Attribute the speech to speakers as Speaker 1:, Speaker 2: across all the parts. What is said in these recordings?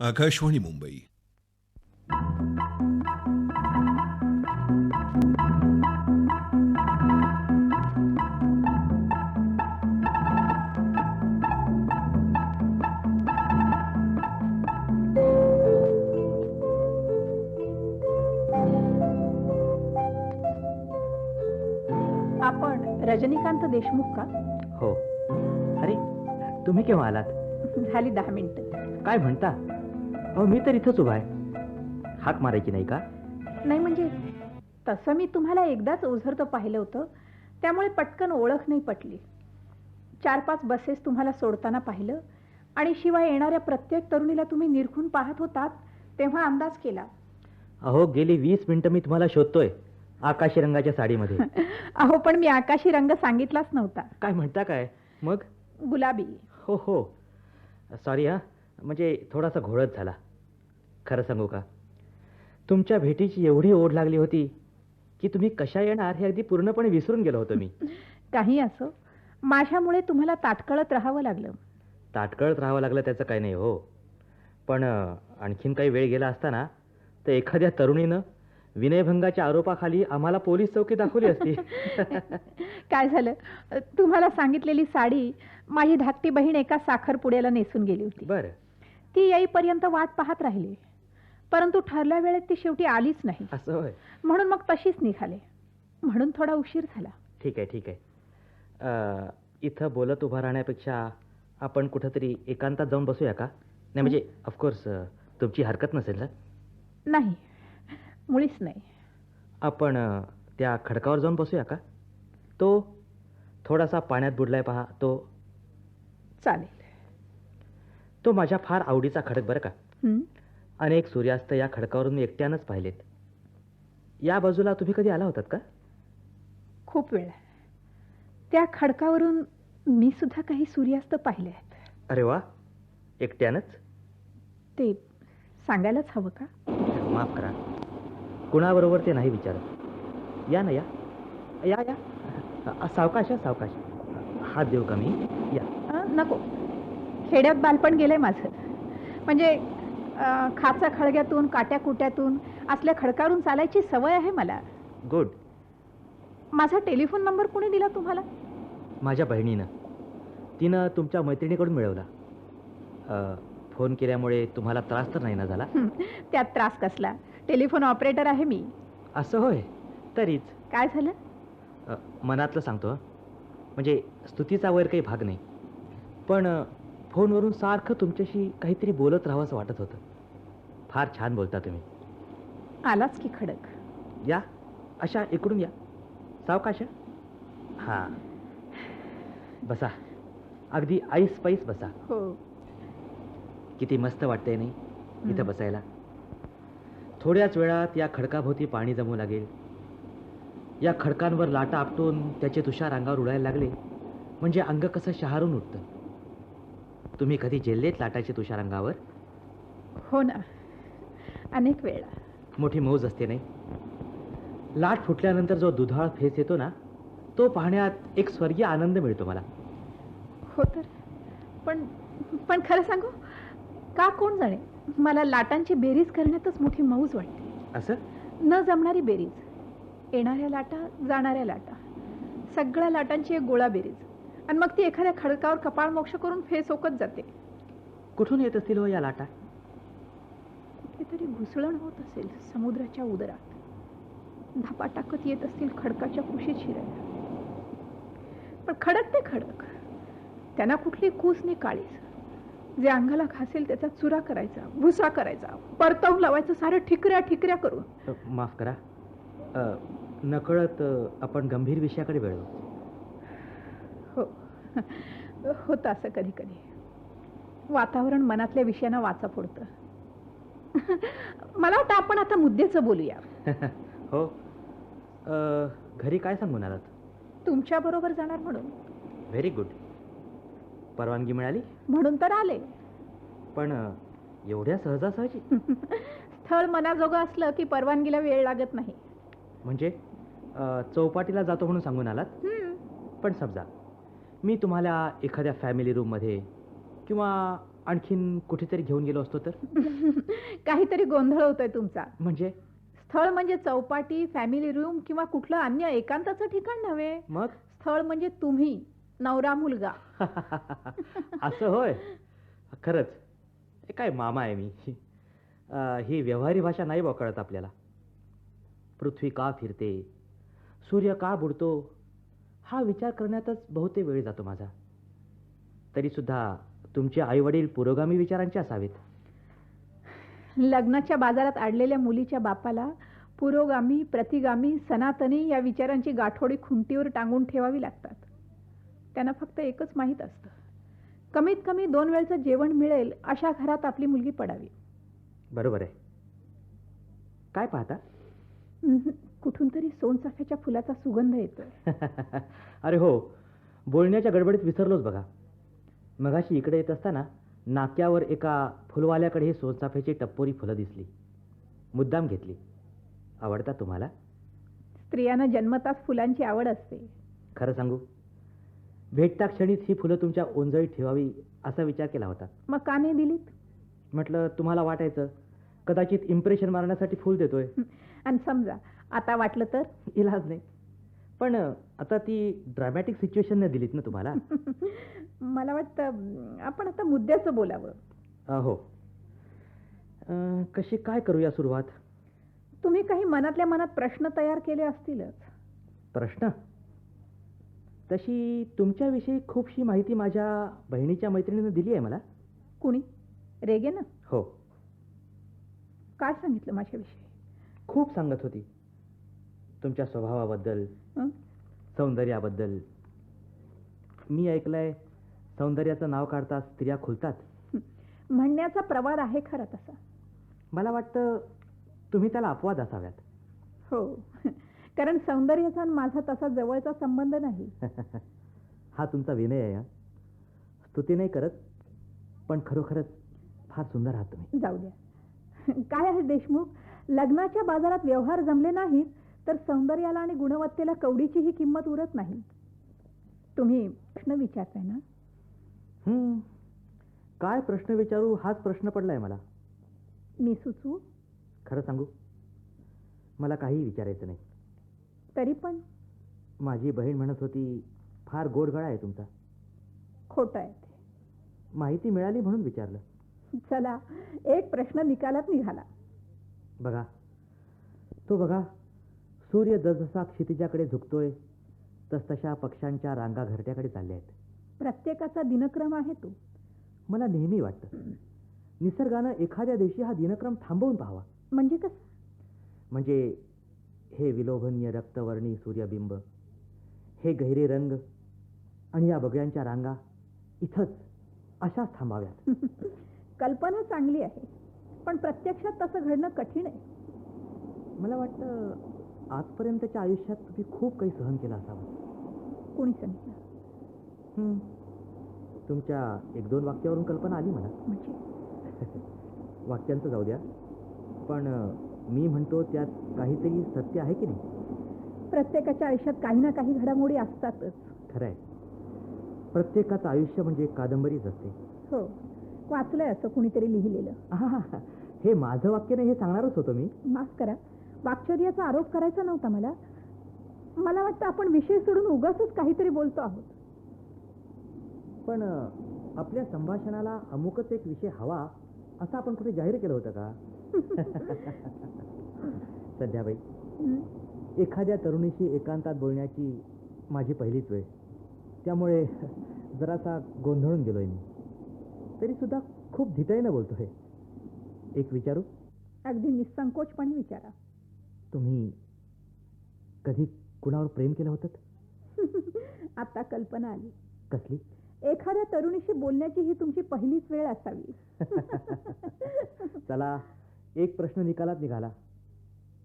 Speaker 1: आकाशवाणी मुंबई.
Speaker 2: आपण रजनीकांत देशमुख का?
Speaker 3: हो. अरे तुम्ही केव्हा आलात?
Speaker 2: झाली दहा मिनिटं.
Speaker 3: काय म्हणता? अहो मी तर इथंच उभा आहे. हाक मारायची नाही का?
Speaker 2: नाही म्हणजे तसं मी तुम्हाला एकदाच ओझरतं पाहिलं होतं. त्यामुळे पटकन ओळख नाही पटली. चार पाच बसेस तुम्हाला सोडताना पाहिलं. आणि शिवाय येणाऱ्या प्रत्येक तरुणीला तुम्ही निरखून पाहत होतात तेव्हा अंदाज केला.
Speaker 3: अहो गेली वीस मिनिटं मी तुम्हाला शोधतोय आकाशी रंगाच्या साडीमध्ये.
Speaker 2: अहो पण मी आकाशी रंग सांगितलाच नव्हता.
Speaker 3: काय म्हणता काय? मग?
Speaker 2: गुलाबी.
Speaker 3: हो हो. सॉरी हा. म्हणजे थोडासा घोळत झाला. खरं सांगू का? तुमच्या भेटीची एवढी ओढ लागली होती की तुम्ही कशा येणार हे अगदी पूर्णपणे विसरून गेलो होतो मी.
Speaker 2: काही असो माझ्यामुळे तुम्हाला ताटकळत राहावं लागलं.
Speaker 3: ताटकळत राहावं लागलं त्याचं काही नाही हो. पण आणखीन काही वेळ गेला असता ना तर एखाद्या तरुणीनं विनयभंगाच्या आरोपाखाली आम्हाला पोलीस चौकी दाखवली असती.
Speaker 2: काय झालं? तुम्हाला सांगितलेली साडी माझी धाकटी बहीण एका साखरपुड्याला नेसून गेली होती.
Speaker 3: बरं.
Speaker 2: ती येईपर्यंत वाट पाहत राहिली. परंतु ठरल्या वेळेत ती शेवटी आलीच नाही.
Speaker 3: असं होय.
Speaker 2: म्हणून मग तशीच निघाले. म्हणून थोडा उशीर झाला.
Speaker 3: ठीक आहे ठीक आहे. अं, इथं बोलत उभा राहण्यापेक्षा आपण कुठंतरी एकांतात जाऊन बसूया का? नाही म्हणजे ऑफकोर्स तुमची हरकत नसेल ना?
Speaker 2: नाही. मुळीच नाही.
Speaker 3: आपण अं, त्या खडकावर जाऊन बसूया का? तो थोडासा पाण्यात बुडलाय पहा. तो
Speaker 2: चालेल.
Speaker 3: तो माझ्या फार आवडीचा खडक बरं का?
Speaker 2: हं?
Speaker 3: अनेक सूर्यास्त या खडकावरून मी एकट्यानंच पाहिलेत. या बाजूला तुम्ही कधी आला होतात का?
Speaker 2: खूप वेळ. त्या खडकावरून मी सुद्धा काही सूर्यास्त पाहिले आहेत.
Speaker 3: अरे वा. एकट्यानंच?
Speaker 2: ते सांगायलाच हवं का?
Speaker 3: माफ करा. कुणाबरोबर ते नाही विचारत. या ना या. या या. अ, सावकाश या सावकाश. हात देऊ का मी? या.
Speaker 2: अ, नको. खेड्यात बालपण गेलंय माझं. म्हणजे खाचा खळग्यातून काट्या कुट्यातून असल्या खडकावरून चालायची सवय आहे मला.
Speaker 3: गुड
Speaker 2: माझा टेलिफोन नंबर कोणी दिला तुम्हाला?
Speaker 3: माझ्या बहिणीनं. तिनं तुमच्या मैत्रिणीकडून मिळवला. अ, फोन केल्यामुळे तुम्हाला त्रास तर नाही ना झाला?
Speaker 2: त्यात त्रास कसला? टेलिफोन ऑपरेटर आहे मी.
Speaker 3: असं होय? तरीच.
Speaker 2: काय झालं?
Speaker 3: अ, मनातलं सांगतो हं. म्हणजे स्तुतीचा वैर काही भाग नाही. पण अ, फोनवरून सारखं तुमच्याशी काहीतरी बोलत राहावंसं वाटत होतं. फार छान बोलता तुम्ही.
Speaker 2: आलाच की खडक.
Speaker 3: या. अशा इकडून या. सावकाश. हा. बसा. अगदी आईस पाईस बसा.
Speaker 2: हो.
Speaker 3: किती मस्त वाटतंय नाही? इथं. बसायला. थोड्याच वेळात या खडकाभोवती पाणी जमू लागेल. या खडकांवर लाटा आपटून त्याचे तुषार अंगावर उडायला लागले. म्हणजे अंग कसं शहारून उठतं. तुम्ही कधी झेललेत लाटाचे तुषार अंगावर
Speaker 2: हो ना. अनेक वेळा.
Speaker 3: मोठी मौज असते नाही? लाट फुटल्यानंतर जो दुधाळ फेस येतो ना तो पाहण्यात एक स्वर्गीय आनंद मिळतो मला.
Speaker 2: हो तर. पण पण खरं सांगू का कोण जाणे? मला लाटांची बेरीज करण्यातच मोठी मौज वाटते.
Speaker 3: असं?
Speaker 2: न जमणारी बेरीज. येणाऱ्या लाटा जाणाऱ्या लाटा. सगळ्या लाटांची एक गोळा बेरीज. आणि मग ती एखाद्या खडकावर कपाळ मोक्ष करून फेस ओकत जाते.
Speaker 3: कुठून येत असतील हो या लाटा?
Speaker 2: कुठेतरी घुसळण होत असेल समुद्राच्या उदरात. धापा टाकत येत असतील खडकाच्या कुशीत शिरायला. पण खडक ते खडक. त्यांना कुठली कूस नाही काळीच जे अंगाला घासेल त्याचा चुरा करायचा भुसा करायचा परतवून लावायचं सारं ठिकऱ्या ठिकऱ्या करून.
Speaker 3: माफ करा. अ, नकळत आपण गंभीर विषयाकडे वेळलो.
Speaker 2: हो होतं असं कधी कधी. वातावरण मनातल्या विषयांना वाचा फोडतं मला वाटतं आपण आता मुद्द्याचं बोलूया.
Speaker 3: हो. घरी काय सांगून आलात?
Speaker 2: तुमच्या बरोबर जाणार म्हणून.
Speaker 3: व्हेरी गुड परवानगी मिळाली?
Speaker 2: म्हणून तर आले.
Speaker 3: पण एवढ्या सहजासहजी?
Speaker 2: स्थळ मनाजोगं असलं की परवानगीला वेळ लागत नाही.
Speaker 3: म्हणजे चौपाटीला जातो म्हणून सांगून आलात. पण समजा मी तुम्हाला एखाद्या फॅमिली रूममध्ये किंवा आणखीन कुठेतरी घेऊन गेलो असतो तर?
Speaker 2: काहीतरी गोंधळ होतोय तुमचा.
Speaker 3: म्हणजे?
Speaker 2: स्थळ म्हणजे चौपाटी फॅमिली रूम किंवा कुठलं अन्य एकांताचं ठिकाण नव्हे.
Speaker 3: मग?
Speaker 2: स्थळ म्हणजे तुम्ही नवरा मुलगा.
Speaker 3: असं होय? खरंच. काय मामा आहे मी. अं, ही व्यवहारी भाषा नाही बा कळत आपल्याला. पृथ्वी का फिरते? सूर्य का बुडतो? हा विचार करण्यातच बहुतेक वेळ जातो माझा. तरी सुद्धा तुमचे आईवडील पुरोगामी विचारांचे असावेत.
Speaker 2: लग्नाच्या बाजारात अडलेल्या मुलीच्या बापाला पुरोगामी प्रतिगामी सनातनी या विचारांची गाठोडी खुंटीवर टांगून ठेवावी लागतात. त्यांना फक्त एकच माहीत असतं. कमीत कमी दोन वेळचं जेवण मिळेल अशा घरात आपली मुलगी पडावी.
Speaker 3: बरोबर आहे. काय पाहता?
Speaker 2: कुठून तरी सोनचाफ्याच्या फुलाचा सुगंध येतोय.
Speaker 3: अरे हो बोलण्याच्या गडबडीत विसरलोच बघा. मगाशी इकडे येत असताना नाक्यावर एका फुलवाल्याकडे ही सोनचाफ्याची टप्पोरी फुलं दिसली. मुद्दाम घेतली. आवडतात तुम्हाला?
Speaker 2: स्त्रियांना जन्मताच फुलांची आवड असते.
Speaker 3: खरं सांगू? भेटता क्षणीच ही फुलं तुमच्या ओंजळीत ठेवावी असा विचार केला होता.
Speaker 2: मग का नाही दिलीत?
Speaker 3: म्हटलं तुम्हाला वाटायचं कदाचित इम्प्रेशन मारण्यासाठी फुल देतोय.
Speaker 2: आणि समजा आता वाटलं तर
Speaker 3: इलाज नाही. पण आता ती ड्रॅमॅटिक सिच्युएशन नाही दिलीत ना तुम्हाला?
Speaker 2: मला वाटतं आपण आता मुद्द्याचं बोलावं.
Speaker 3: हो. कशी काय करूया सुरुवात?
Speaker 2: तुम्ही काही मनातल्या मनात प्रश्न तयार केले असतीलच.
Speaker 3: प्रश्न? तशी तुमच्याविषयी खूपशी माहिती माझ्या बहिणीच्या मैत्रिणीनं दिली आहे मला.
Speaker 2: कुणी? रेगे ना
Speaker 3: हो.
Speaker 2: काय सांगितलं माझ्याविषयी?
Speaker 3: खूप सांगत होती. तुमच्या स्वभावाबद्दल? सौंदर्याबद्दल. मी ऐकलंय सौंदर्याचं नाव काढता स्त्रिया खुलतात.
Speaker 2: म्हणण्याचा प्रवाद आहे खरा तसा.
Speaker 3: मला वाटतं तुम्ही त्याला अपवाद असाव्यात.
Speaker 2: हो. कारण सौंदर्याचा आणि माझा तसा जवळचा संबंध नाही.
Speaker 3: हा तुमचा विनय आहे. स्तुती नाही करत पण खरोखरच फार सुंदर आहात तुम्ही.
Speaker 2: जाऊ द्या. काय आहे देशमुख? लग्नाच्या बाजारात व्यवहार जमले नाहीत तर सौंदर्याला आणि गुणवत्तेला कवडीचीही किंमत उरत नाही. तुम्ही प्रश्न विचारताय ना.
Speaker 3: काय प्रश्न विचारू हाच प्रश्न पडलाय मला.
Speaker 2: मी सुचवू
Speaker 3: खरं सांगू? मला काही विचारायचं नाही.
Speaker 2: तरी पण?
Speaker 3: माझी बहीण म्हणत होती फार गोडगळा आहे तुमचा.
Speaker 2: खोटं आहे ते.
Speaker 3: माहिती मिळाली म्हणून विचारलं.
Speaker 2: चला एक प्रश्न निकालात निघाला.
Speaker 3: बघा. तो बघा सूर्य जसजसा क्षितिजाकडे झुकतोय तसतशा पक्ष्यांच्या रांगा घरट्याकडे चालल्या आहेत
Speaker 2: प्रत्येकाचा दिनक्रम आहे तो.
Speaker 3: मला नेहमी वाटतं निसर्गानं एखाद्या दिवशी हा दिनक्रम थांबवून पाहावा.
Speaker 2: म्हणजे कसं?
Speaker 3: म्हणजे हे विलोभनीय रक्तवर्णी सूर्यबिंब हे गहिरे रंग आणि या बगळ्यांच्या रांगा इथंच अशाच थांबाव्यात.
Speaker 2: कल्पना चांगली आहे पण प्रत्यक्षात तसं घडणं कठीण आहे.
Speaker 3: मला वाटतं आजपर्यंतच्या आयुष्यात तुम्ही खूप काही सहन केलं असावं.
Speaker 2: कोणी सांगितलं.
Speaker 3: तुमच्या एक दोन वाक्यावरून कल्पना आली मला.
Speaker 2: म्हणजे?
Speaker 3: वाक्यांचं जाऊ द्या. पण मी म्हणतो त्यात काहीतरी सत्य आहे की नाही?
Speaker 2: प्रत्येकाच्या आयुष्यात काही ना काही घडामोडी असतातच.
Speaker 3: खरं आहे प्रत्येकाचं आयुष्य म्हणजे एक कादंबरीच असते.
Speaker 2: हो. वाचलंय असं कुणीतरी लिहिलेलं.
Speaker 3: हे माझं वाक्य नाही हे सांगणारच होतो मी.
Speaker 2: माफ करा. वाक्चर्याचा आरोप करायचा नव्हता मला. मला वाटतं आपण विषय सोडून उगाचच काहीतरी बोलतो आहोत.
Speaker 3: पण आपल्या संभाषणाला अमुकच एक विषय हवा असं आपण कुठे जाहीर केलं होतं का? सध्याबाई
Speaker 2: हं.
Speaker 3: एखाद्या तरुणीशी एकांतात बोलण्याची माझी पहिलीच वेळ. त्यामुळे जरासा गोंधळून गेलोय मी. तरी सुद्धा खूप धिटाईनं बोलतोय. एक विचारू?
Speaker 2: अगदी निसंकोचपणे विचारा.
Speaker 3: तुम्ही कधी कुणावर प्रेम केलं होतं?
Speaker 2: आता कल्पना आली.
Speaker 3: कसली?
Speaker 2: एखाद्या तरुणीशी बोलण्याची ही तुमची पहिलीच वेळ असावी.
Speaker 3: चला एक प्रश्न निकालात निघाला.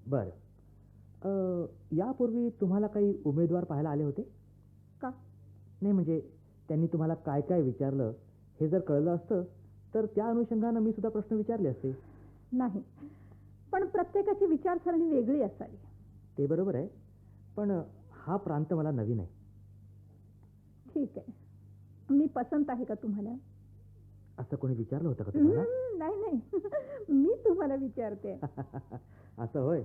Speaker 3: बर. यापूर्वी तुम्हाला काही उमेदवार पाहायला आले होते?
Speaker 2: का?
Speaker 3: नाही म्हणजे त्यांनी तुम्हाला काय काय विचारलं हे जर कळलं असतं तर त्या अनुषंगानं मी सुद्धा प्रश्न विचारले असते.
Speaker 2: नाही. पण प्रत्येकाची विचारसरणी वेगळी असावी.
Speaker 3: ते बरोबर आहे. पण हा प्रांत मला नवीन आहे.
Speaker 2: ठीक आहे. मी पसंत आहे का तुम्हाला?
Speaker 3: असं कोणी विचारलं होतं का तुम्हाला?
Speaker 2: हम्म, नाही नाही. मी तुम्हाला विचारते.
Speaker 3: असं होय.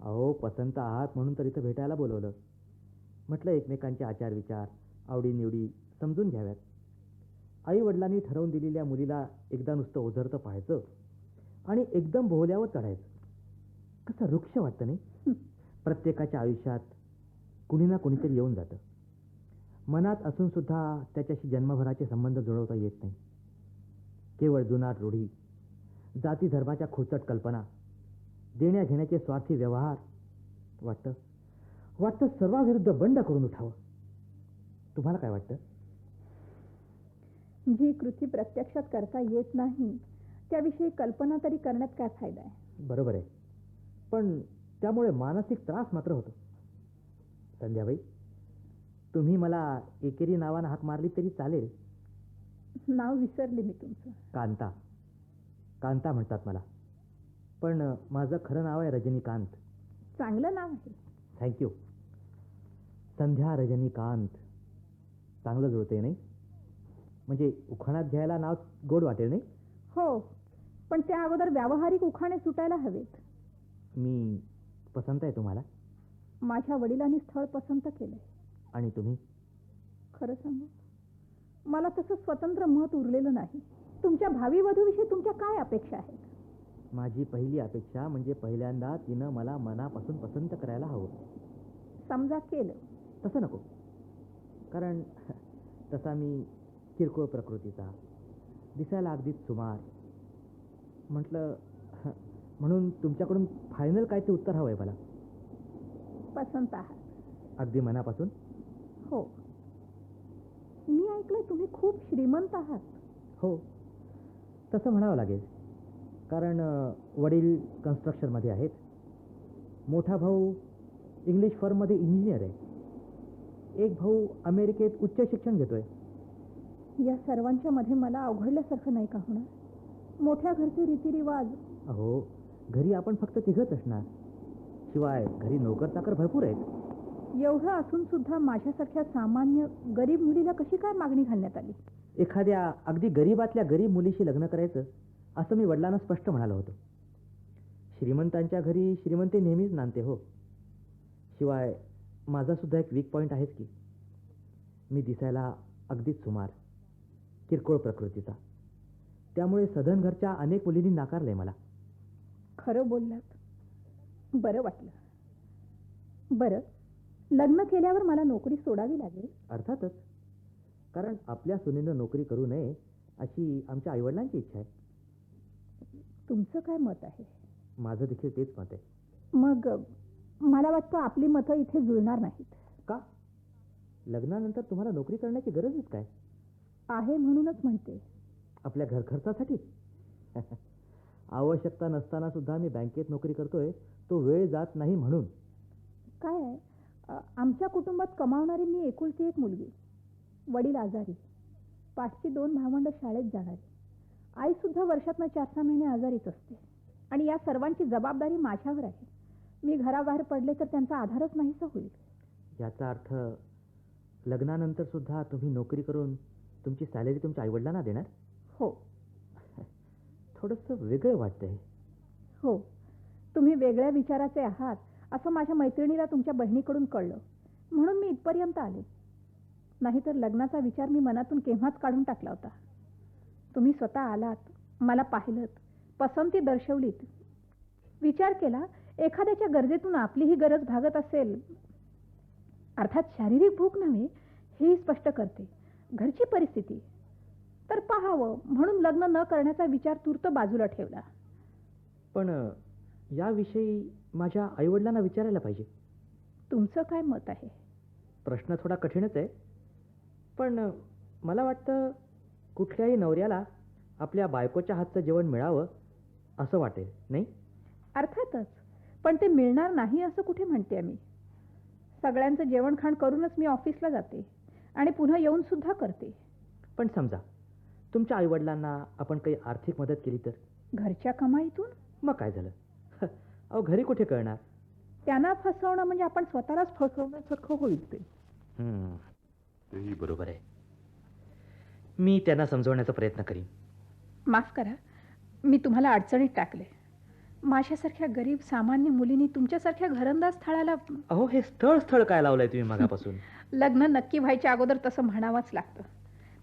Speaker 3: अहो पसंत आहात म्हणून तर इथं भेटायला बोलवलं. म्हटलं एकमेकांचे आचार विचार आवडीनिवडी समजून घ्याव्यात. आई वडिलांनी ठरवून दिलेल्या मुलीला एकदा नुसतं ओझरतं पाहायचं. आणि एकदम बोहल्यावर चढायचं. कसं वृक्ष वाटतं नाही? प्रत्येकाच्या आयुष्यात कुणी ना कुणीतरी येऊन जातं. मनात असून सुद्धा त्याच्याशी जन्मभराचे संबंध जुळवता येत नाही. केवळ जुनाट रूढी जाती धर्माच्या खुरचट कल्पना देण्या घेण्याचे स्वार्थी व्यवहार वाटतं. वाटतं सर्वाविरुद्ध बंड करून उठावं. तुम्हाला काय वाटतं?
Speaker 2: जी कृती प्रत्यक्षात करता येत नाही त्याविषयी कल्पना तरी करण्यात काय फायदा आहे?
Speaker 3: बरोबर आहे. पण त्यामुळे मानसिक त्रास मात्र होतो. संध्याबाई तुम्ही मला एकेरी नावानं हाक मारली तरी चालेल.
Speaker 2: नाव विसरले मी तुमचं.
Speaker 3: कांता. कांता म्हणतात मला. पण माझं खरं नाव आहे रजनीकांत.
Speaker 2: चांगलं नाव आहे.
Speaker 3: Thank you Sandhya Rajinikanth. चांगलं जुळते नाही? म्हणजे उखाणात घ्यायला नाव गोड वाटेल नाही?
Speaker 2: हो पण त्या अगोदर व्यावहारिक उखाणे सुटायला हवेत.
Speaker 3: मी पसंत आहे तुम्हाला?
Speaker 2: माझ्या वडिलांनी स्थळ पसंत केलंय
Speaker 3: आणि तुम्ही?
Speaker 2: खरं सांगू मला तसं स्वतंत्र मत उरलेलं नाही. तुमच्या भावी वधूविषयी तुमच्या काय अपेक्षा आहेत?
Speaker 3: माझी पहिली अपेक्षा म्हणजे पहिल्यांदा तिनं मला मनापासून पसंत करायला हवं.
Speaker 2: समजा केलं.
Speaker 3: तसं नको. कारण तसा मी किरकोळ प्रकृतीचा दिसायला अगदीच सुमार. म्हटलं म्हणून तुमच्याकडून फायनल काय ते उत्तर हवं आहे मला?
Speaker 2: पसंत आहात.
Speaker 3: अगदी मनापासून?
Speaker 2: हो. मी ऐकलंय तुम्ही खूप श्रीमंत आहात.
Speaker 3: हो. तसं म्हणावं लागेल. कारण वडील कन्स्ट्रक्शनमध्ये आहेत. मोठा भाऊ इंग्लिश फर्ममध्ये इंजिनियर आहे. एक भाऊ अमेरिकेत उच्च शिक्षण घेतोय.
Speaker 2: या सर्वांच्या मध्ये मला अवघडल्यासारखं नाही का होणार? मोठ्या घरचे रीतिरिवाज.
Speaker 3: अहो घरी आपण फक्त तिघच असणार. शिवाय घरी नोकर चाकर भरपूर आहेत.
Speaker 2: एवढं असून सुद्धा माझ्यासारख्या सामान्य गरीब मुलीला कशी काय मागणी घालण्यात आली?
Speaker 3: एखाद्या अगदी गरीबातल्या गरीब मुलीशी लग्न करायचं असं मी वडिलांना स्पष्ट म्हणालो होतो. श्रीमंतांच्या घरी श्रीमंती नेहमीच नांदते हो. शिवाय माझा सुद्धा एक वीक पॉईंट आहेच की मी दिसायला अगदीच सुमार. किरकोळ प्रकृतीचा. त्यामुळे सधन घरच्या अनेक मुलींनी नाकारलंय मला.
Speaker 2: खरं बोललात. बरं वाटलं. बरं लग्न केल्यावर मला नोकरी सोडावी लागेल?
Speaker 3: अर्थातच. कारण आपल्या सुनेनं नोकरी करू नये अशी आमच्या आईवडिलांची इच्छा आहे.
Speaker 2: तुमचं काय मत आहे?
Speaker 3: माझं देखील तेच मत आहे.
Speaker 2: मग मला वाटतं आपली मतं इथे जुळणार नाहीत.
Speaker 3: का? लग्नानंतर तुम्हाला नोकरी करण्याची गरजच काय?
Speaker 2: आहे म्हणूनच म्हणते.
Speaker 3: आपल्या घर खर्चासाठी? आवश्यकता नसताना सुद्धा मी बँकेत नोकरी करतोय तो वेळ जात नाही म्हणून.
Speaker 2: काय आहे? अ, आमच्या कुटुंबात कमावणारी मी एकुलती एक मुलगी वडील आजारी पाठची दोन भावंड शाळेत जाणारी. आई सुद्धा वर्षातनं चार सहा महिने आजारीच असते. आणि या सर्वांची जबाबदारी माझ्यावर आहे. मी घराबाहेर पडले तर त्यांचा आधारच नाहीसा होईल.
Speaker 3: याचा अर्थ लग्नानंतर सुद्धा तुम्ही नोकरी करून तुमची सॅलरी तुमच्या आईवडिलांना देणार?
Speaker 2: हो.
Speaker 3: थोडंसं वेगळं वाटतंय.
Speaker 2: हो. तुम्ही वेगळ्या विचाराचे आहात असं माझ्या मैत्रिणीला तुमच्या बहिणीकडून कळलं. म्हणून मी इथपर्यंत आले. नाहीतर लग्नाचा विचार मी मनातून केव्हाच काढून टाकला होता. तुम्ही स्वतः आलात मला पाहिलं पसंती दर्शवलीत. विचार केला एखाद्याच्या गरजेतून आपलीही गरज भागत असेल. अर्थात शारीरिक भूक नव्हे हेही स्पष्ट करते. घरची परिस्थिती. तर पाहावं म्हणून लग्न न करण्याचा विचार तूर्त बाजूला ठेवला.
Speaker 3: पण याविषयी माझ्या आईवडिलांना विचारायला पाहिजे.
Speaker 2: तुमचं काय मत आहे?
Speaker 3: प्रश्न थोडा कठीणच आहे. पण मला वाटतं कुठल्याही नवऱ्याला आपल्या बायकोच्या हातचं जेवण मिळावं असं वाटेल नाही?
Speaker 2: अर्थातच. पण ते मिळणार नाही असं कुठे म्हणते मी सगळ्यांचं जेवण खाण करूनच मी ऑफिसला जाते. आणि पुन्हा येऊन सुद्धा करते.
Speaker 3: पण समजा तुमच्या आईवडिलांना आपण काही आर्थिक मदत केली तर?
Speaker 2: घरच्या कमाईतून?
Speaker 3: मग काय झालं? अहो घरी कुठे कळणार?
Speaker 2: त्यांना फसवणं म्हणजे आपण स्वतःलाच फसवण्यासारखं होईल ते.
Speaker 3: तेही बरोबर आहे. मी त्यांना समजवण्याचा प्रयत्न करीन.
Speaker 2: माफ करा मी तुम्हाला अडचणीत टाकले. माझ्यासारख्या गरीब सामान्य मुलींनी तुमच्यासारख्या घरंदाज स्थळाला
Speaker 3: अहो हे स्थळ स्थळ काय लावलंय तुम्ही मगापासून?
Speaker 2: लग्न नक्की व्हायच्या अगोदर तसं म्हणावंच लागतं.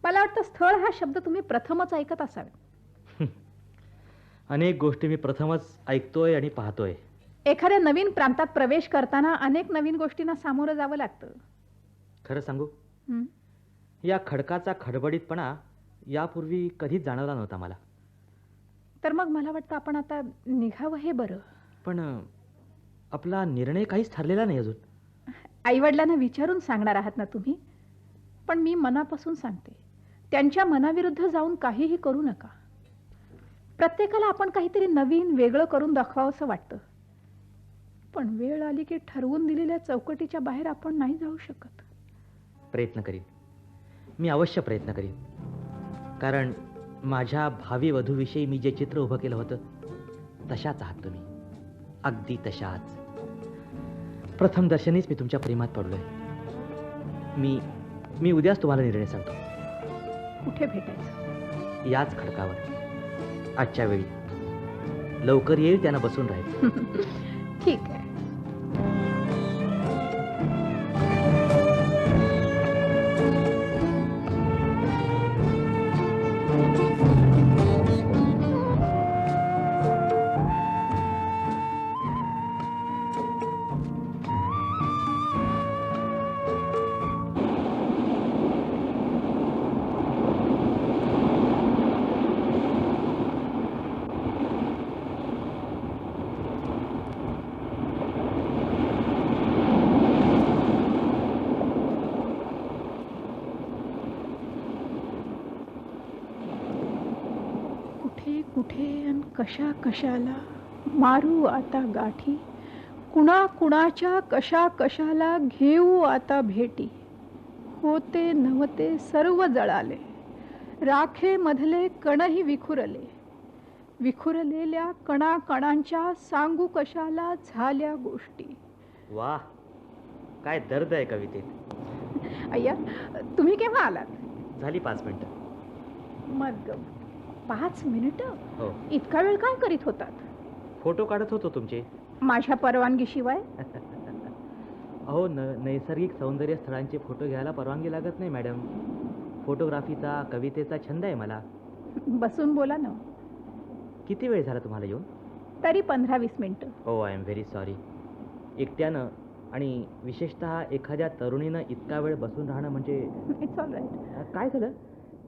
Speaker 2: मला वाटतं स्थळ हा शब्द तुम्ही प्रथमच ऐकत असावे
Speaker 3: अनेक गोष्टी मी प्रथमच ऐकतोय आणि पाहतोय.
Speaker 2: एखाद्या नवीन प्रांतात प्रवेश करताना अनेक नवीन गोष्टींना सामोरं जावं लागतं.
Speaker 3: खरं सांगू. या खडकाचा खडबडीतपणा यापूर्वी कधीच जाणवला नव्हता मला.
Speaker 2: तर मग मला वाटतं आपण आता निघावं हे बरं.
Speaker 3: पण आपला निर्णय काहीच ठरलेला नाही अजून.
Speaker 2: आईवडिलांना विचारून सांगणार आहात ना तुम्ही? पण मी मनापासून सांगते त्यांच्या मनाविरुद्ध जाऊन काहीही करू नका. प्रत्येकाला आपण काहीतरी नवीन वेगळं करून दाखवावंसं वाटतं. पण वेळ आली की ठरवून दिलेल्या चौकटीच्या बाहेर आपण नाही जाऊ शकत.
Speaker 3: प्रयत्न करीन. मी अवश्य प्रयत्न करीन. कारण माझ्या भावी वधूविषयी मी जे चित्र उभं केलं होतं तशाच आहात तुम्ही. अगदी तशाच. प्रथम दर्शनीच मी तुमच्या प्रेमात पडलोय. मी मी उद्याच तुम्हाला निर्णय सांगतो.
Speaker 2: कुठे भेटायचं?
Speaker 3: याच खडकावर. आजच्या वेळी. लवकर येईल त्यानं बसून राहील.
Speaker 2: कशा कशाला मारू आता गाठी? कुणा कुणाच्या कशा कशाला घेऊ आता भेटी? होते नव्हते सर्व जळाले. राखे मधले कणही विखुरले. विखुरलेल्या कणा कणांच्या सांगू कशाला झाल्या गोष्टी?
Speaker 3: वा काय दर्द आहे कवितेत.
Speaker 2: अय्या तुम्ही केव्हा आलात?
Speaker 3: झाली पाच मिनिटं.
Speaker 2: मग पाच मिनिटं?
Speaker 3: हो.
Speaker 2: इतका वेळ काय करीत होतात?
Speaker 3: फोटो काढत होतो तुमचे.
Speaker 2: माझ्या परवानगीशिवाय?
Speaker 3: अहो न नैसर्गिक सौंदर्य स्थळांचे फोटो घ्यायला परवानगी लागत नाही मॅडम. फोटोग्राफीचा कवितेचा छंद आहे मला.
Speaker 2: बसून बोला ना.
Speaker 3: किती वेळ झाला तुम्हाला येऊन?
Speaker 2: तरी पंधरा वीस मिनिटं.
Speaker 3: हो आय एम व्हेरी सॉरी एकट्यानं आणि विशेषतः एखाद्या तरुणीनं इतका वेळ बसून राहणं म्हणजे
Speaker 2: इट्स ऑल राईट
Speaker 3: अ, काय झालं?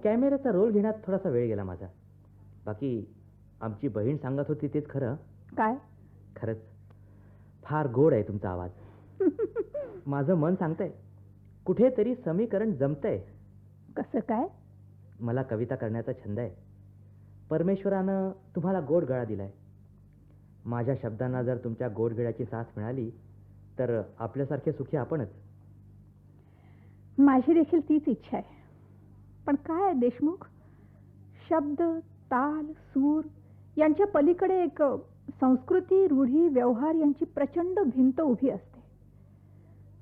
Speaker 3: कॅमेऱ्याचा रोल घेण्यात थोडासा वेळ गेला माझा. बाकी आमची बहीण सांगत होती तेच खरं.
Speaker 2: काय?
Speaker 3: खरंच. फार गोड आहे तुमचा आवाज. माझं मन सांगतंय. कुठेतरी समीकरण जमतंय.
Speaker 2: कसं काय?
Speaker 3: मला कविता करण्याचा छंद आहे. परमेश्वरानं तुम्हाला गोड गळा दिलाय. माझ्या शब्दांना जर तुमच्या गोड गळ्याची साथ मिळाली तर आपल्यासारखे सुखी आपणच.
Speaker 2: माझी देखील तीच इच्छा आहे. पण काय देशमुख? शब्द ताल सूर यांच्या पलीकडे एक संस्कृती रूढी व्यवहार यांची प्रचंड भिंत उभी असते.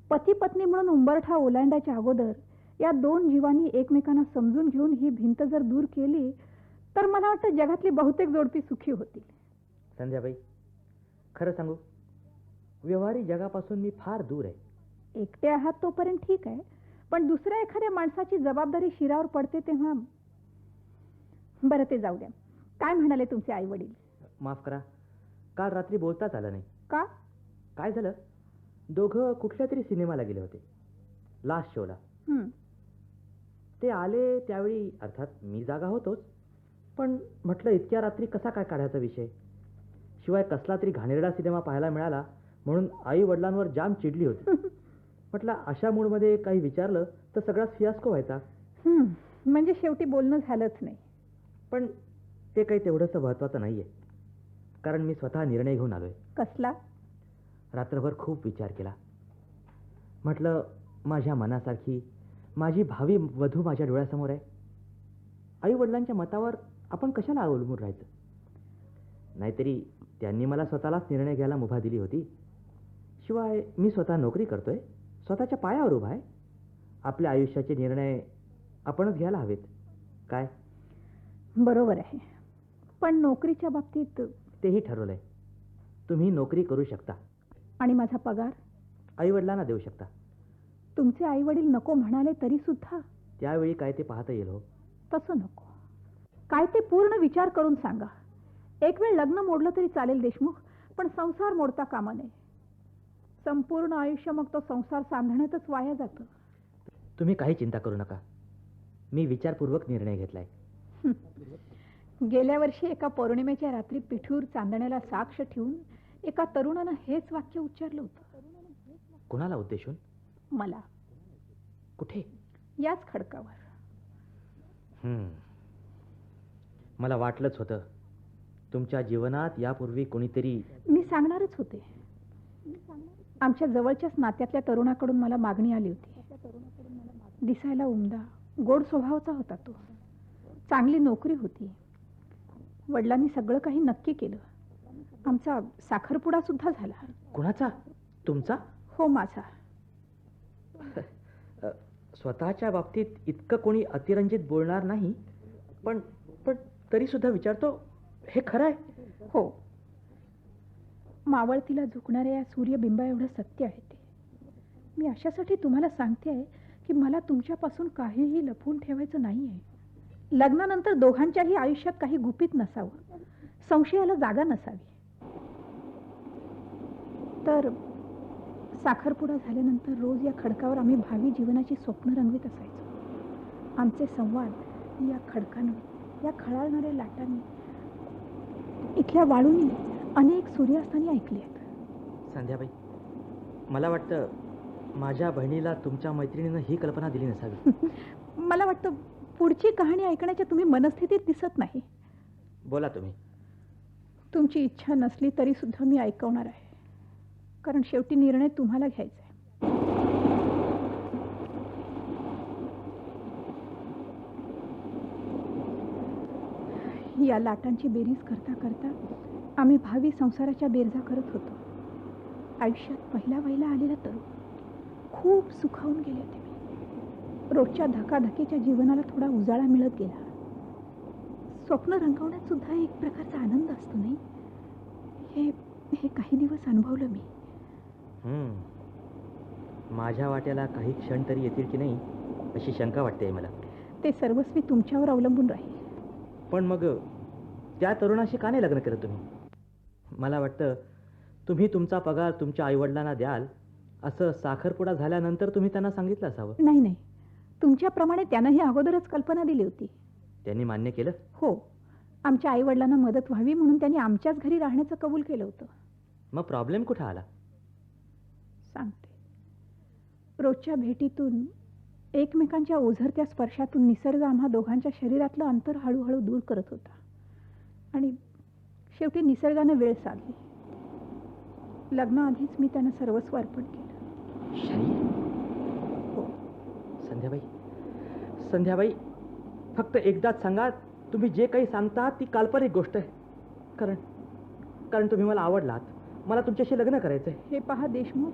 Speaker 2: पती पत्नी म्हणून उंबरठा ओलांडाच्या अगोदर या दोन जीवांनी एकमेकांना समजून घेऊन ही भिंत जर दूर केली तर मला वाटतं जगातली बहुतेक जोडपी सुखी होतील.
Speaker 3: संध्याबाई खरं सांगू व्यवहारी जगापासून मी फार दूर आहे.
Speaker 2: एकटे आहात तोपर्यंत ठीक आहे पण दुसऱ्या एखाद्या माणसाची जबाबदारी शिरावर पडते तेव्हा बरं ते जाऊ द्या. काय म्हणाले तुमचे आई वडील
Speaker 3: माफ करा. काल रात्री बोलताच आलं नाही.
Speaker 2: का?
Speaker 3: काय झालं? दोघं कुठल्या तरी सिनेमाला गेले होते. लास्ट शोला
Speaker 2: हं,
Speaker 3: ते आले त्यावेळी अर्थात मी जागा होतोच. पण म्हटलं इतक्या रात्री कसा काय काढायचा विषय? शिवाय कसला तरी घाणेरडा सिनेमा पाहायला मिळाला म्हणून आई वडिलांवर जाम चिडली होती. म्हटलं अशा मूडमध्ये काही विचारलं तर सगळाच फियास्को व्हायचा.
Speaker 2: हं, म्हणजे शेवटी बोलणं झालंच नाही.
Speaker 3: पण ते काही तेवढंसं महत्त्वाचं नाही आहे कारण मी स्वतः निर्णय घेऊन आलो आहे
Speaker 2: कसला?
Speaker 3: रात्रभर खूप विचार केला. म्हटलं माझ्या मनासारखी माझी भावी वधू माझ्या डोळ्यासमोर आहे. आई वडिलांच्या मतावर आपण कशाला अवलंबून राहायचं? नाहीतरी त्यांनी मला स्वतःलाच निर्णय घ्यायला मुभा दिली होती. शिवाय मी स्वतः नोकरी करतोय. स्वतःच्या पायावर उभा आहे. आपल्या आयुष्याचे निर्णय आपणच घ्यायला हवेत. काय?
Speaker 2: बरोबर आहे. पण नोकरीच्या बाबतीत
Speaker 3: तेही ठरवलंय. तुम्ही नोकरी करू शकता.
Speaker 2: आणि माझा पगार?
Speaker 3: आईवडिलांना देऊ शकता.
Speaker 2: तुमचे आई वडील नको म्हणाले तरी सुद्धा?
Speaker 3: त्यावेळी काय ते पाहता येईल हो.
Speaker 2: तसं नको. काय ते पूर्ण विचार करून सांगा. एक वेळ लग्न मोडलं तरी चालेल देशमुख पण संसार मोडता कामा नये. संपूर्ण आयुष्य मग तो संसार सांधण्यातच वाया जातं.
Speaker 3: तुम्ही काही चिंता करू नका. मी विचारपूर्वक निर्णय घेतलाय.
Speaker 2: गेल्या वर्षी एका पौर्णिमेच्या रात्री पिठूर चांदण्याला साक्ष ठेवून एका तरुणानं हेच वाक्य उच्चारलं होतं.
Speaker 3: कुणाला उद्देशून
Speaker 2: मला.
Speaker 3: कुठे?
Speaker 2: याच खडकावर.
Speaker 3: मला वाटलंच होतं तुमच्या जीवनात यापूर्वी कोणीतरी
Speaker 2: मी सांगणारच होते. आमच्या जवळच्याच नात्यातल्या तरुणाकडून मला मागणी आली होती. दिसायला उमदा गोड स्वभावाचा होता तो. चांगली नोकरी होती. वडिलांनी सगळं काही नक्की केलं. आमचा साखरपुडा सुद्धा झाला.
Speaker 3: कुणाचा? तुमचा?
Speaker 2: हो माझा.
Speaker 3: स्वतःच्या बाबतीत इतकं कोणी अतिरंजित बोलणार नाही पण पण तरी सुद्धा विचारतो हे खरं आहे?
Speaker 2: हो. मावळतीला झुकणाऱ्या या सूर्यबिंबा एवढं सत्य आहे ते. मी अशासाठी तुम्हाला सांगते आहे की मला तुमच्यापासून काहीही लपवून ठेवायचं नाही आहे लग्नानंतर दोघांच्याही आयुष्यात काही गुपित नसावं. संशयाला जागा नसावी. तर साखरपुडा झाल्यानंतर रोज या खडकावर आम्ही भावी जीवनाची स्वप्न रंगवीत असायचो. आमचे संवाद या खडकानं या खळाळणाऱ्या लाटांनी इथल्या वाळूंनी अनेक सूर्यास्तानी ऐकले आहेत.
Speaker 3: संध्याबाई मला वाटतं माझ्या बहिणीला तुमच्या मैत्रिणीनं ही कल्पना दिली नसावी.
Speaker 2: मला वाटतं पुढची कहाणी ऐकण्याच्या तुम्ही मनस्थितीत दिसत नाही.
Speaker 3: बोला तुम्ही.
Speaker 2: तुमची इच्छा नसली तरी सुद्धा मी ऐकवणार आहे. कारण शेवटी निर्णय तुम्हाला घ्यायचा आहे. या लाटांची बेरीज करता करता आम्ही भावी संसाराच्या बेरजा करत होतो. आयुष्यात पहिला वहिला आलेला तरुण खूप सुखावून गेले होते. मी रोजच्या धकाधकीच्या जीवनाला थोडा उजाळा मिळत गेला. स्वप्न रंगवण्यात सुद्धा एक प्रकारचा आनंद असतो नाही? हे हे काही दिवस अनुभवलं मी.
Speaker 3: माझ्या वाट्याला काही क्षण तरी येतील की नाही अशी शंका वाटते मला.
Speaker 2: ते सर्वस्वी तुमच्यावर अवलंबून राहील.
Speaker 3: पण मग त्या तरुणाशी का नाही लग्न केलं तुम्ही? मला वाटतं तुम्ही तुमचा पगार तुमच्या आईवडिलांना द्याल असं साखरपुडा झाल्यानंतर तुम्ही त्यांना सांगितलं असावं.
Speaker 2: नाही नाही. तुमच्याप्रमाणे त्यानंही अगोदरच कल्पना दिली होती.
Speaker 3: त्यांनी मान्य केलं?
Speaker 2: हो. आमच्या आईवडिलांना मदत व्हावी म्हणून त्यांनी आमच्याच घरी राहण्याचं कबूल केलं होतं.
Speaker 3: मग प्रॉब्लेम कुठं आला?
Speaker 2: सांगते. रोजच्या भेटीतून एकमेकांच्या ओझरत्या स्पर्शातून निसर्ग आम्हा दोघांच्या शरीरातलं अंतर हळूहळू दूर करत होता. आणि शेवटी निसर्गानं वेळ साधली. लग्नाआधीच मी त्यांना सर्वस्व अर्पण केलं. हो
Speaker 3: संध्याबाई. संध्याबाई फक्त एकदाच सांगा तुम्ही जे काही सांगता ती काल्पनिक गोष्ट आहे. कारण कारण तुम्ही मला आवडलात. मला तुमच्याशी लग्न करायचं आहे
Speaker 2: हे पहा देशमुख.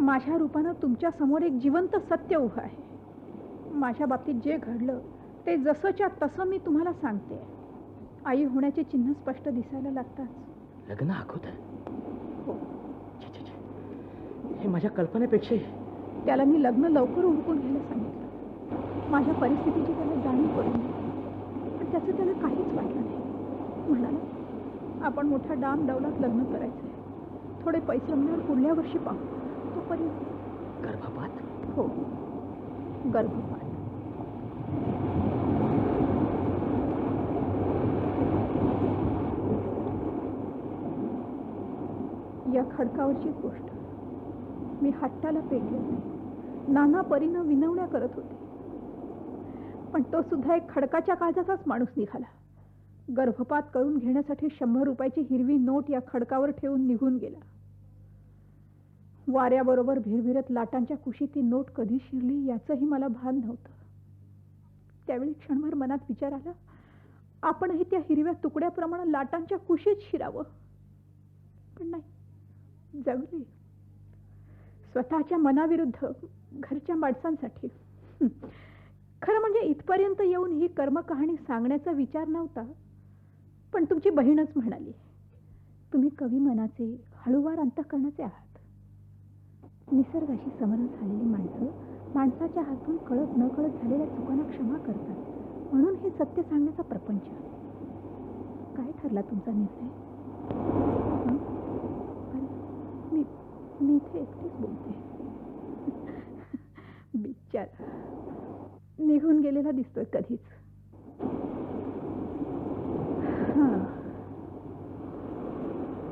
Speaker 2: माझ्या रूपानं तुमच्यासमोर एक जिवंत सत्य उभं आहे. माझ्या बाबतीत जे घडलं ते जसंच्या तसं मी तुम्हाला सांगते. आई होण्याचे चिन्ह स्पष्ट दिसायला लागतात.
Speaker 3: लग्न अगोदर
Speaker 2: हो.
Speaker 3: हे माझ्या कल्पनेपेक्षाही
Speaker 2: त्याला मी लग्न लवकर उरकून घ्यायला सांगितलं. माझ्या परिस्थितीची त्याला जाणीव करून दिली पण त्याचं त्याला काहीच वाटलं नाही. म्हणाला आपण मोठ्या डाम डौलात लग्न करायचं आहे थोडे पैसे मिळून पुढल्या वर्षी पाहू. तोपर्यंत
Speaker 3: गर्भपात?
Speaker 2: हो. गर्भपात. या खडकावरची गोष्ट. मी हट्टाला पेटले होते नाना परीनं विनवण्या करत होते. पण तो सुद्धा एक खडकाच्या काळजाचाच माणूस निघाला. गर्भपात करून घेण्यासाठी शंभर रुपयाची हिरवी नोट या खडकावर ठेवून निघून गेला. वाऱ्याबरोबर भिरभिरत लाटांच्या कुशी ती नोट कधी शिरली याचंही मला भान नव्हतं. त्यावेळी क्षणभर मनात विचार आला आपणही त्या हिरव्या तुकड्याप्रमाणे लाटांच्या कुशीत शिरावं. पण नाही जगली. स्वतःच्या मनाविरुद्ध घरच्या माणसांसाठी. खरं म्हणजे इथपर्यंत येऊन ही कर्मकहाणी सांगण्याचा विचार नव्हता पण तुमची बहीणच म्हणाली तुम्ही कवी मनाचे हळूवार अंतकरणाचे आहात. निसर्गाशी समरण झालेली माणसं माणसाच्या हातून कळत न कळत झालेल्या चुकांना क्षमा करतात. म्हणून हे सत्य सांगण्याचा प्रपंच काय ठरला तुमचा निर्णय? मी इथे एकटीच बोलते. बिचार निघून गेलेला दिसतोय कधीच. हां.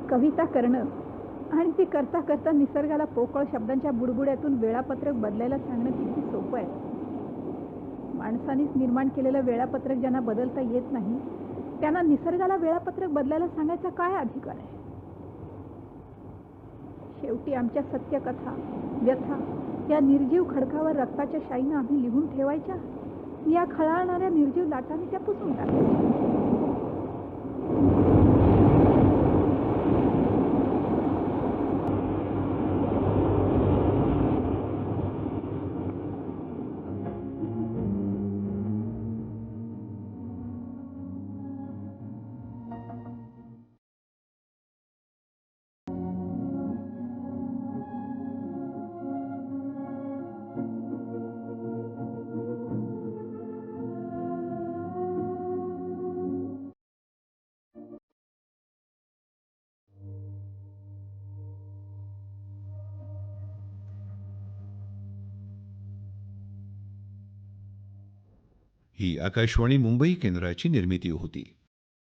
Speaker 2: कविता करणं आणि ती करता करता निसर्गाला पोकळ शब्दांच्या बुडबुड्यातून वेळापत्रक बदलायला सांगणं किती सोपं आहे. माणसानेच निर्माण केलेलं वेळापत्रक ज्यांना बदलता येत नाही त्यांना निसर्गाला वेळापत्रक बदलायला सांगायचा काय अधिकार आहे? शेवटी आमच्या सत्यकथा व्यथा या निर्जीव खडकावर रक्ताच्या शाईनं आम्ही लिहून ठेवायच्या? या खळाळणाऱ्या निर्जीव लाटांनी त्या पुसून टाकायच्या
Speaker 1: आकाशवाणी मुंबई केंद्राची निर्मिती होती.